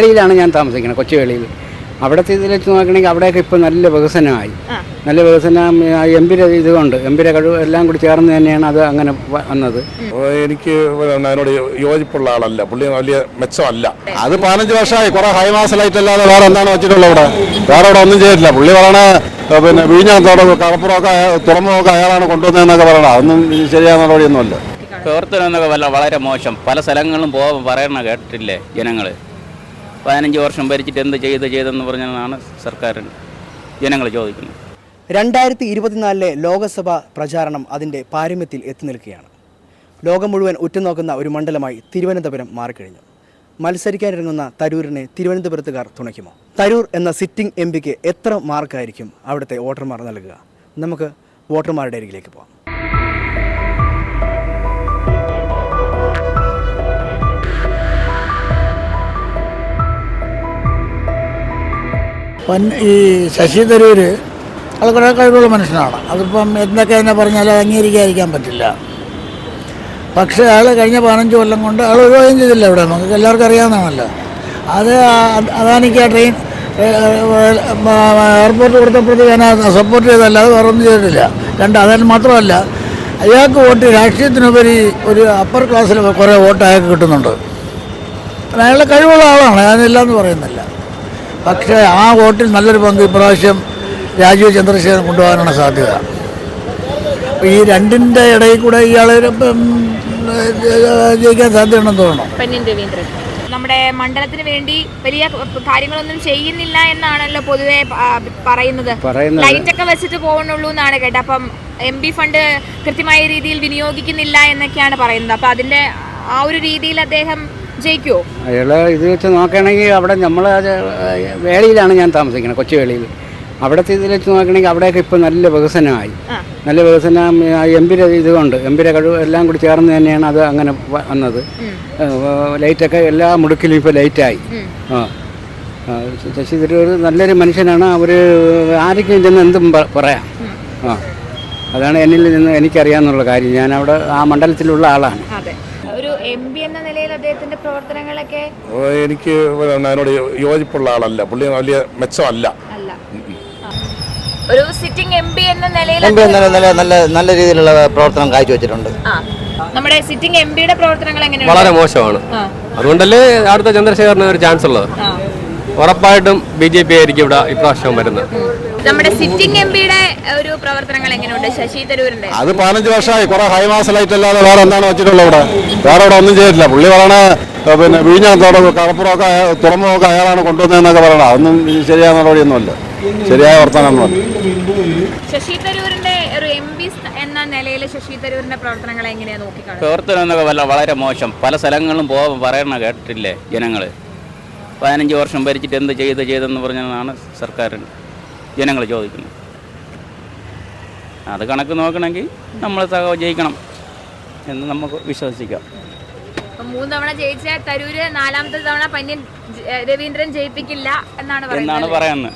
വേളിയിലാണ് ഞാൻ താമസിക്കുന്നത് കൊച്ചുവേളിയിൽ അവിടുത്തെ ഇതിൽ വെച്ച് നോക്കണമെങ്കിൽ അവിടെയൊക്കെ ഇപ്പോൾ നല്ല വികസനമായി. നല്ല വികസനം എംപിയുടെ ഇതുകൊണ്ട് എംപിയുടെ കഴിവ് എല്ലാം കൂടി ചേർന്ന് തന്നെയാണ് അത് അങ്ങനെ വന്നത്. എനിക്ക് അതിനോട് യോജിപ്പുള്ള ആളല്ല പുള്ളി വലിയ മെച്ചമല്ല. അത്. പതിനഞ്ച് വർഷമായി കുറെ ഹൈമാസലായിട്ടല്ലാതെ വേറെ എന്താണ് വെച്ചിട്ടുള്ളത് ഇവിടെ വേറെ ഇവിടെ ഒന്നും ചെയ്തിട്ടില്ല. പുള്ളി പറയണ പിന്നെ വീഞ്ഞത്തോടെ കടപ്പുറമൊക്കെ തുറമുഖമൊക്കെ അയാളാണ് കൊണ്ടുവന്നതെന്നൊക്കെ പറയണം അതൊന്നും ശരിയായ നടപടിയൊന്നുമല്ല. പ്രവർത്തനം എന്നൊക്കെ വല്ല വളരെ മോശം. പല സ്ഥലങ്ങളിലും പോകാൻ പറയണ കേട്ടിട്ടില്ലേ ജനങ്ങൾ പതിനഞ്ച് വർഷം ഭരിച്ചിട്ട് എന്ത് ചെയ്ത് ചെയ്തെന്ന് പറഞ്ഞാണ് സർക്കാർ ജനങ്ങൾ ചോദിക്കുന്നത്. രണ്ടായിരത്തി ഇരുപത്തിനാലിലെ ലോക്സഭ പ്രചാരണം അതിന്റെ പാരമ്യത്തിൽ എത്തി നിൽക്കുകയാണ്. ലോകം മുഴുവൻ ഉറ്റുനോക്കുന്ന ഒരു മണ്ഡലമായി തിരുവനന്തപുരം മാറിക്കഴിഞ്ഞു. മത്സരിക്കാനിറങ്ങുന്ന തരൂരിനെ തിരുവനന്തപുരത്തുകാർ തുണയ്ക്കുമോ? തരൂർ എന്ന സിറ്റിംഗ് എം പിക്ക് എത്ര മാർക്കായിരിക്കും അവിടുത്തെ വോട്ടർമാർ നൽകുക? നമുക്ക് വോട്ടർമാരുടെ അരികിലേക്ക് പോകാം. ഈ ശശി തരൂർ അത് കുറേ കഴിവുള്ള മനുഷ്യനാണ്. അതിപ്പം എന്തൊക്കെ എന്നെ പറഞ്ഞാലും അത് അംഗീകരിക്കാതിരിക്കാൻ പറ്റില്ല. പക്ഷേ അയാൾ കഴിഞ്ഞ പതിനഞ്ച് കൊല്ലം കൊണ്ട് അയാൾ ഒഴിവായും ചെയ്തില്ല ഇവിടെ. നമുക്ക് എല്ലാവർക്കും അറിയാവുന്നതാണല്ലോ. അത് അദാനിക്ക് ആ ട്രെയിൻ എയർപോർട്ട് കൊടുത്തപ്പോഴത്തേക്ക് ഞാൻ സപ്പോർട്ട് ചെയ്തല്ലാതെ വേറെ ഒന്നും ചെയ്തിട്ടില്ല. രണ്ട് അതിന് മാത്രമല്ല അയാൾക്ക് വോട്ട് രാഷ്ട്രീയത്തിനുപരി ഒരു അപ്പർ ക്ലാസ്സിൽ കുറേ വോട്ട് അയാൾക്ക് കിട്ടുന്നുണ്ട്. അയാളുടെ കഴിവുള്ള ആളാണ് ഞാനില്ല എന്ന് പറയുന്നില്ല. പക്ഷേ ആ വോട്ടിൽ നല്ലൊരു പങ്ക് ഇപ്രാവശ്യം രാജീവ് ചന്ദ്രശേഖരൻ കൊണ്ടുപോകാനാണ് സാധ്യത. ഈ രണ്ടിന്റെ ഇടയിൽ കൂടെ ഇയാൾ ജയിക്കാൻ സാധ്യതയുണ്ടെന്ന് തോന്നുന്നു. രവീന്ദ്രൻ. നമ്മുടെ മണ്ഡലത്തിന് വേണ്ടി വലിയ കാര്യങ്ങളൊന്നും ചെയ്യുന്നില്ല എന്നാണല്ലോ പൊതുവെ പറയുന്നത്. പറയുന്നത്. ലൈറ്റ് ഒക്കെ വെച്ചിട്ട് പോകുന്നുള്ളൂ എന്നാണ് കേട്ടത്. അപ്പം എം പി ഫണ്ട് കൃത്യമായ രീതിയിൽ വിനിയോഗിക്കുന്നില്ല എന്നൊക്കെയാണ് പറയുന്നത്. അപ്പൊ അതിന്റെ ആ ഒരു രീതിയിൽ അദ്ദേഹം ജയിക്കുമോ അയാൾ ഇത് വെച്ച് നോക്കുകയാണെങ്കിൽ അവിടെ നമ്മൾ വേളിയിലാണ് ഞാൻ താമസിക്കുന്നത് കൊച്ചു വേളിയിൽ. അവിടുത്തെ ഇതിൽ വെച്ച് നോക്കുകയാണെങ്കിൽ അവിടെയൊക്കെ ഇപ്പോൾ നല്ല വികസനമായി. നല്ല വികസനം എംപിയുടെ ഇതുകൊണ്ട് എംപിയുടെ കഴിവ് എല്ലാം കൂടി ചേർന്ന് തന്നെയാണ് അത് അങ്ങനെ വന്നത്. ലൈറ്റൊക്കെ എല്ലാ മുടുക്കിലും ഇപ്പോൾ ലൈറ്റായി. ആ. ശശി തരൂർ നല്ലൊരു മനുഷ്യനാണ്. അവർ ആർക്കും ചെന്ന് എന്തും പറയാം. ആ. അതാണ് എന്നിൽ നിന്ന് എനിക്കറിയാമെന്നുള്ള കാര്യം. ഞാൻ അവിടെ ആ മണ്ഡലത്തിലുള്ള ആളാണ്. എം പി എന്ന നിലയിൽ അദ്ദേഹത്തിന്റെ പ്രവർത്തനങ്ങളൊക്കെ എനിക്ക് അതിനോട് യോജിപ്പുള്ള ആളല്ല. പുള്ളി വലിയ മെച്ചമല്ല. അല്ല. ഒരു സിറ്റിംഗ് എം പി എന്ന നിലയിൽ എം പി നല്ല നല്ല നല്ല നല്ല രീതിയിലുള്ള പ്രവർത്തനം കാഴ്ചവെച്ചിട്ടുണ്ട് ആ. നമ്മുടെ സിറ്റിംഗ് എം പിയുടെ പ്രവർത്തനങ്ങൾ എങ്ങനെയാണ് വളരെ മോശമാണ്. അതുകൊണ്ടല്ലേ അടുത്ത ചന്ദ്രശേഖരന് ഒരു ചാൻസ് ഉള്ളത്? ഉറപ്പായിട്ടും ബി ജെ പി ആയിരിക്കും ഇവിടെ ഇപ്രാവശ്യം വരുന്നത്. നമ്മുടെ സിറ്റിംഗ് എം പിയുടെ ഒരു പ്രവർത്തനങ്ങൾ എങ്ങനെയുണ്ട്? ശശി തരൂരിന്റെ? അത് പതിനഞ്ച് വർഷമായി. കുറെ ഹൈമാസ് ലൈറ്റ് അല്ലാതെ വേറെ എന്താണ് വെച്ചിട്ടുള്ളത് ഇവിടെ വേറെ ഇവിടെ ഒന്നും ചെയ്തിട്ടില്ല. പുള്ളി പറയണ പിന്നെ വീഞ്ഞാത്തോടെ കടപ്പുറമൊക്കെ തുറമുഖമൊക്കെ അയാളാണ് കൊണ്ടുവന്നതെന്നൊക്കെ പറയണം അതൊന്നും ശരിയായ നടപടിയൊന്നുമല്ല. ശരിയായ വർത്തമാനമൊന്നുമല്ല ശശി തരൂരിന്റെ ഒരു എം പി എന്ന നിലയിൽ ശശി തരൂരിന്റെ പ്രവർത്തനങ്ങൾ എങ്ങനെയാണ് നോക്കിക്കാണുന്നത്? പ്രവർത്തനം എന്നൊക്കെ വല്ല വളരെ മോശം. പല സ്ഥലങ്ങളിലും പോകാൻ പറയണ കേട്ടിട്ടില്ലേ ജനങ്ങൾ പതിനഞ്ച് വർഷം ഭരിച്ചിട്ട് എന്ത് ചെയ്ത് ചെയ്തെന്ന് പറഞ്ഞാണ് സർക്കാർ ജനങ്ങൾ ചോദിക്കുന്നു. അത് കണക്ക് നോക്കണമെങ്കിൽ നമ്മൾ സഹ ജയിക്കണം എന്ന് നമുക്ക് വിശ്വസിക്കാം. മൂന്നവണ തവണ ജയിച്ച തരൂര് നാലാമത്തെ തവണ പന്യൻ രവീന്ദ്രൻ ജയിപ്പിക്കില്ല എന്നാണ് എന്നാണ് പറയുന്നത്.